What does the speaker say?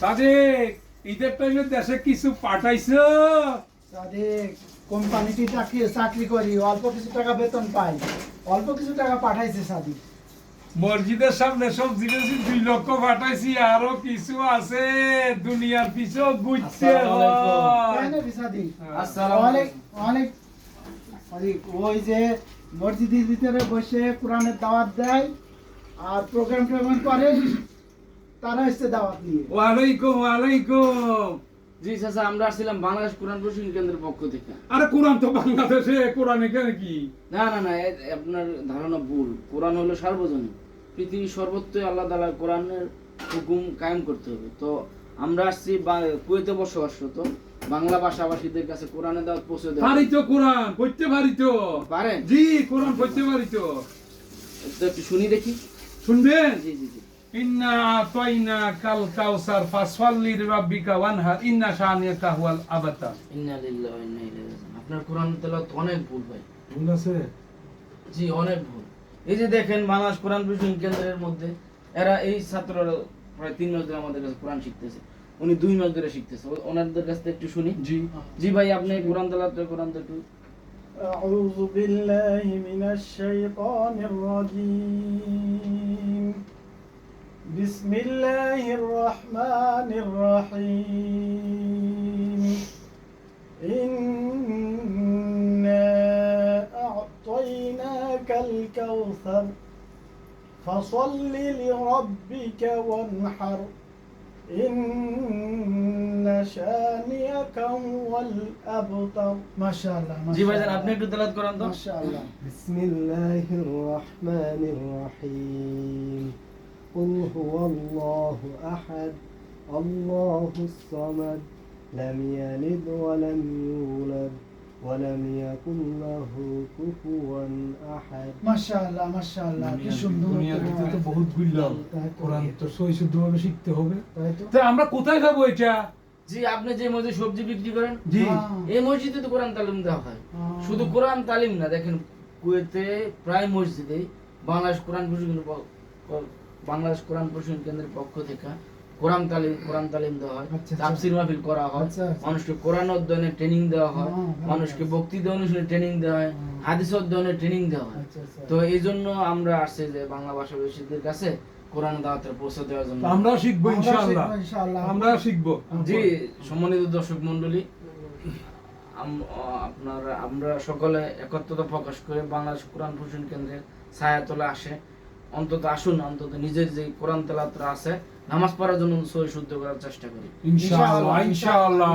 সাদেক ঈদের টাইমে দেশে কিছু পাঠাইছো? সাদেক কোম্পানিতে চাকরি চাকরি করি অল্প কিছু টাকা বেতন পাই। অল্প কিছু টাকা পাঠাইছে সাদিক মসজিদের সামনে সব জিনিস দুই লক্ষ পাঠাইছি আরও কিছু আছে দুনিয়ার পিছু হয়। অনেক ওই যে মসজিদের ভিতরে বসে কোরআনের দাওয়াত দেয় আর প্রোগ্রাম টোগ্রাম করে। তারা এসছে দাওয়াত নিয়ে। ওয়ালাইকুম ওয়ালাইকুম। জি চাচা আমরা আসছিলাম বাংলাদেশ কোরআন প্রশিক্ষণ কেন্দ্রের পক্ষ থেকে। আরে কোরআন তো বাংলাদেশে কোরআন এখানে কি? না না না আপনার ধারণা ভুল। কোরআন হলো সার্বজনীন। পৃথিবীর সর্বত্রই আল্লাহ তালা কোরআনের হুকুম কায়েম করতে হবে। তো আমরা আসছি কুয়েতে বসবাসরত বাংলা ভাষাভাষীদের কাছে কোরআনের দাওয়াত পৌঁছে দেওয়া। পারি তো কোরআন পড়তে পারি তো। পারেন? জি কোরআন পড়তে পারি তো তো। একটু শুনি দেখি। শুনবেন? জি জি জি। ইন্না আতাইনা কাল কাউসার ফাসফাল্লি রাব্বিকা ওয়ানহার ইন্না শানিয়াকা হুয়াল আবাতা ইন্না লিল্লাহি ওয়া ইন্না ইলাইহি রাজিউন আপনার কোরআন তেলাওয়াত অনেক ভুল ভাই ভুল আছে জি অনেক ভুল এই যে দেখেন বাংলাদেশ কোরআন প্রশিক্ষণ কেন্দ্রের মধ্যে এরা এই ছাত্ররা প্রায় তিন মাস ধরে আমাদের কাছে কোরআন শিখতেছে উনি দুই মাস ধরে শিখতেছে ও- ওনাদের কাছ থেকে একটু শুনি জি জি ভাই আপনি কোরআন তেলাওয়াত কোরআন তো একটু أعوذ بالله من الشيطان الرجيم بسم الله الرحمن الرحيم إنا أعطيناك الكوثر فصل لربك وانحر إن شانئك هو الأبتر ما شاء الله ما জি شاء ভাইজান الله. আপনি একটু তেলাওয়াত করেন তো ما شاء الله بسم الله الرحمن الرحيم قل هو الله أحد الله الصمد لم يلد ولم يولد ولم يكن له كفوا أحد ما شاء الله ما شاء الله কি সুন্দর দুনিয়ার ভিতরে তো বহুত গুল্লাম তাই তো। কোরআন তো সই শুদ্ধ ভাবে শিখতে হবে তাই তো তো আমরা কোথায় খাবো এটা জি আপনি যে মসজিদে সবজি বিক্রি করেন জি হ্যাঁ। এই মসজিদে তো কোরআন তালিম দেওয়া হয় হ্যাঁ। শুধু কোরআন তালিম না দেখেন কুয়েতে প্রায় মসজিদে বাংলাদেশ কোরআন প্রশিক্ষণ প- প- বাংলাদেশ কোরআন প্রশিক্ষণ কেন্দ্রের পক্ষ থেকে কোরআন তালিম কোরআন তালিম দেওয়া হয় আচ্ছা, আচ্ছা। তাফসির মাহফিল করা হয় আচ্ছা। মানুষকে কোরআন অধ্যয়নের ট্রেনিং দেওয়া হয় হ্যাঁ, মানুষকে বক্তৃতা অনুশীলনে ট্রেনিং দেওয়া হয় হ্যাঁ। হাদিস অধ্যয়নের ট্রেনিং দেওয়া হয়। তো এই জন্য আমরা আসছি যে বাংলা ভাষাভাষীদের কাছে কোরআন দাওয়াতের পৌঁছে দেওয়ার জন্য আমরা শিখব ইনশাআল্লাহ আমরা শিখব জি সম্মানিত দর্শক মন্ডলী আম- আপনার আমরা সকলে একত্রতা প্রকাশ করে বাংলাদেশ কোরআন প্রশিক্ষণ কেন্দ্রের ছায়াতলে আসে অন্তত আসুন অন্তত নিজের যে কোরআন তেলাত্রা আছে নামাজ পড়ার জন্য শুদ্ধ করার চেষ্টা করি ইনশাআল্লাহ। ইনশাআল্লাহ